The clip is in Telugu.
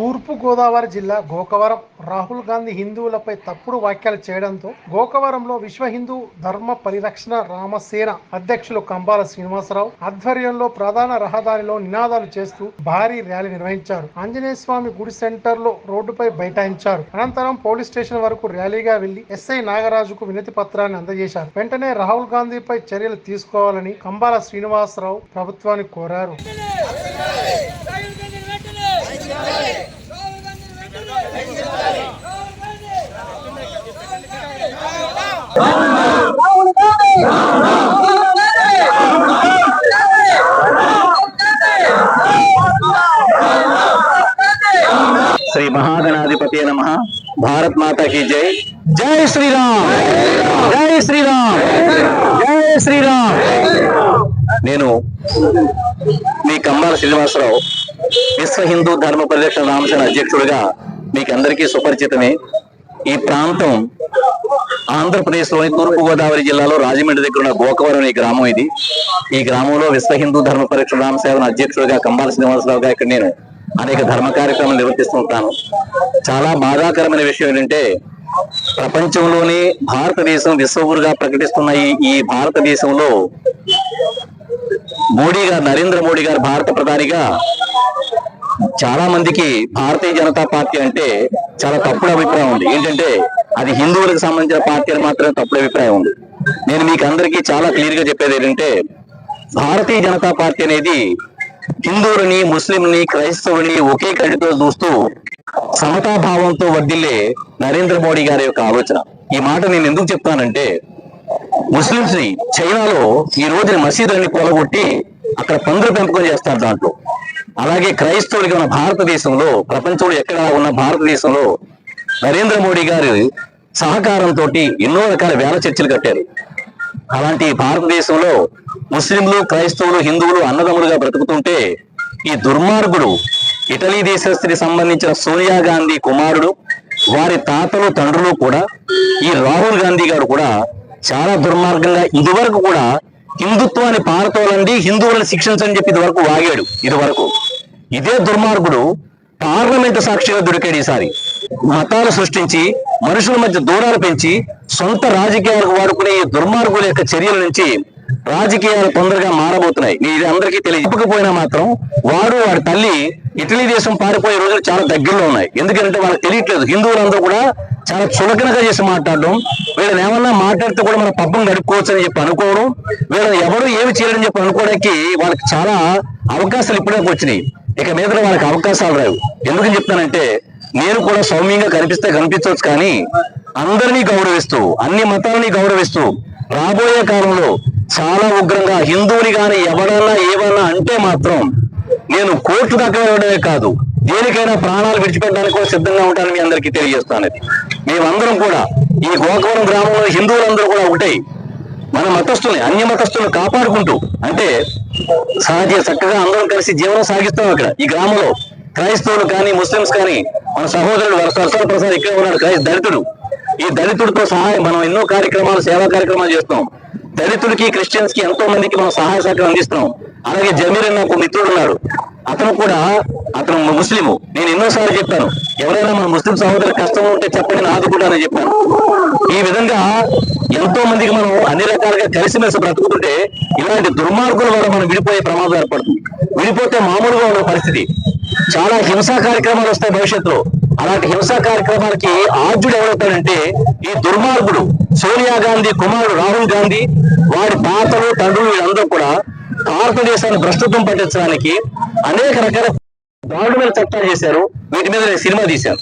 తూర్పుగోదావరి జిల్లా గోకవరం. రాహుల్ గాంధీ హిందువులపై తప్పుడు వ్యాఖ్యలు చేయడంతో గోకవరంలో విశ్వ హిందూ ధర్మ పరిరక్షణ రామసేన అధ్యక్షులు కంబాల శ్రీనివాసరావు ఆధ్వర్యంలో ప్రధాన రహదారిలో నినాదాలు చేస్తూ భారీ ర్యాలీ నిర్వహించారు. ఆంజనేయ స్వామి గుడి సెంటర్లో రోడ్డుపై బైఠాయించారు. అనంతరం పోలీస్ స్టేషన్ వరకు ర్యాలీగా వెళ్ళి ఎస్ఐ నాగరాజుకు వినతి పత్రాన్ని అందజేశారు. వెంటనే రాహుల్ గాంధీపై చర్యలు తీసుకోవాలని కంబాల శ్రీనివాసరావు ప్రభుత్వాన్ని కోరారు రాహుల్ గాంధీ వెంటనే రాహుల్ గాంధీ వెంటనే రాహుల్ గాంధీ శ్రీ మహాగణాధిపతి నమ. భారత్ మాతకి జై. జై శ్రీరామ్. జై శ్రీరామ్. జై శ్రీరామ్. నేను మీ కమ్మాల శ్రీనివాసరావు విశ్వ హిందూ ధర్మ పరిరక్షణ రామసేన అధ్యక్షుడిగా మీకు అందరికీ సుపరిచితమే. ఈ ప్రాంతం ఆంధ్రప్రదేశ్లోని తూర్పు గోదావరి జిల్లాలో రాజమండ్రి దగ్గర ఉన్న గోకవరం ఈ గ్రామం ఇది. ఈ గ్రామంలో విశ్వ హిందూ ధర్మ పరిరక్షణ రామసేన అధ్యక్షుడిగా కంబాల శ్రీనివాసరావుగా ఇక్కడ నేను అనేక ధర్మ కార్యక్రమాలు నిర్వర్తిస్తూ ఉంటాను. చాలా బాధాకరమైన విషయం ఏంటంటే ప్రపంచంలోని భారతదేశం విశ్వగురుగా ప్రకటిస్తున్న ఈ ఈ భారతదేశంలో మోడీ గారు నరేంద్ర మోడీ గారు భారత ప్రధానిగా చాలా మందికి భారతీయ జనతా పార్టీ అంటే చాలా తప్పుడు అభిప్రాయం ఉంది. ఏంటంటే అది హిందువులకు సంబంధించిన పార్టీ అని మాత్రమే తప్పుడు అభిప్రాయం ఉంది. నేను మీకు అందరికీ చాలా క్లియర్గా చెప్పేది ఏంటంటే భారతీయ జనతా పార్టీ అనేది హిందువులని ముస్లింని క్రైస్తవుని ఒకే కడితో చూస్తూ సమతాభావంతో వర్దిల్లే నరేంద్ర మోడీ గారి యొక్క ఆలోచన. ఈ మాట నేను ఎందుకు చెప్తానంటే ముస్లింస్ని చైనాలో ఈ రోజున మసీదులని కూలగొట్టి అక్కడ పందులు పెంపకం చేస్తారు దాంట్లో. అలాగే క్రైస్తవులకి ఉన్న భారతదేశంలో ప్రపంచంలో ఎక్కడ ఉన్న భారతదేశంలో నరేంద్ర మోడీ గారు సహకారంతో ఎన్నో రకాల వేల చర్చలు కట్టారు. అలాంటి భారతదేశంలో ముస్లింలు క్రైస్తవులు హిందువులు అన్నదమ్ములుగా బ్రతుకుతుంటే ఈ దుర్మార్గుడు ఇటలీ దేశస్థికి సంబంధించిన సోనియా గాంధీ కుమారుడు వారి తాతలు తండ్రులు కూడా ఈ రాహుల్ గాంధీ గారు కూడా చాలా దుర్మార్గంగా ఇదివరకు కూడా హిందుత్వాన్ని పారతోలండి హిందువులను శిక్షించని చెప్పి ఇదివరకు వాగాడు ఇదివరకు. ఇదే దుర్మార్గుడు పార్లమెంటు సాక్షిగా దొరికాడు ఈసారి. మతాలు సృష్టించి మనుషుల మధ్య దూరాలు పెంచి సొంత రాజకీయాలకు వాడుకునే ఈ దుర్మార్గుల యొక్క చర్యల నుంచి రాజకీయాలు తొందరగా మారబోతున్నాయి. నేను ఇది అందరికీ తెలియకపోయినా మాత్రం వాడు వాడి తల్లి ఇటలీ దేశం పారిపోయే రోజులు చాలా దగ్గరలో ఉన్నాయి. ఎందుకంటే వాళ్ళకి తెలియట్లేదు. హిందువులందరూ కూడా చాలా చులకనగా చేసి మాట్లాడడం వీళ్ళని ఏమన్నా మాట్లాడితే కూడా మన పబ్బం గడుపుకోవచ్చు అని చెప్పి అనుకోవడం వీళ్ళని ఎవరు ఏమి చేయాలని చెప్పి అనుకోవడానికి వాళ్ళకి చాలా అవకాశాలు ఇప్పుడే వచ్చినాయి. ఇక మీద వాళ్ళకి అవకాశాలు రావు. ఎందుకని చెప్తానంటే నేను కూడా సౌమ్యంగా కనిపిస్తే కనిపించవచ్చు కానీ అందరినీ గౌరవిస్తూ అన్ని మతాలని గౌరవిస్తూ రాబోయే కాలంలో చాలా ఉగ్రంగా హిందువుని గాని ఎవడన్నా ఏమన్నా అంటే మాత్రం నేను కోర్టు దాకా వెళ్ళడమే కాదు దేనికైనా ప్రాణాలు విడిచిపెట్టడానికి కూడా సిద్ధంగా ఉంటానని మీ అందరికీ తెలియజేస్తాను అది మేమందరం కూడా ఈ గోకవరం గ్రామంలో హిందువులందరూ కూడా ఒకటే. మన మతస్థుల్ని అన్య మతస్థులను కాపాడుకుంటూ అంటే సహజ చక్కగా అందరం కలిసి జీవనం సాగిస్తాం అక్కడ ఈ గ్రామంలో. క్రైస్తవులు కానీ ముస్లిమ్స్ కానీ మన సహోదరుడు వరస ప్రసాద్ ఇక్కడ ఉన్నాడు క్రైస్త దళితుడు. ఈ దళితుడితో సహాయం మనం ఎన్నో కార్యక్రమాలు సేవా కార్యక్రమాలు చేస్తున్నాం దళితుడికి క్రిస్టియన్స్కి ఎంతో మందికి మనం సహాయ సహకారం అందిస్తున్నాం అలాగే జమీర్ అన్న ఒక మిత్రుడు ఉన్నాడు. అతను కూడా అతను ముస్లిము. నేను ఎన్నోసార్లు చెప్పాను. ఎవరైనా మన ముస్లిం సహోదరు కష్టం ఉంటే చెప్పండి నాది కూడా అని చెప్పాను. ఈ విధంగా ఎంతో మందికి మనం అన్ని రకాలుగా కలిసిమెలిసి బ్రతుకుతుంటే ఇలాంటి దుర్మార్గుల వల్ల మనం విడిపోయే ప్రమాదం ఏర్పడుతుంది. విడిపోతే మామూలుగా ఉన్న పరిస్థితి. చాలా హింసా కార్యక్రమాలు వస్తాయి భవిష్యత్తులో. అలాంటి హింసా కార్యక్రమాలకి ఆర్జుడు ఎవరవుతాడంటే ఈ దుర్మార్గుడు సోనియా గాంధీ కుమారుడు రాహుల్ గాంధీ వారి తాతలు తండ్రులు వీళ్ళందరూ కూడా భారతదేశాన్ని భ్రష్టత్వం పట్టించడానికి అనేక రకాల దారుణమైన చట్టాలు చేశారు. వీటి మీద నేను సినిమా తీశాను.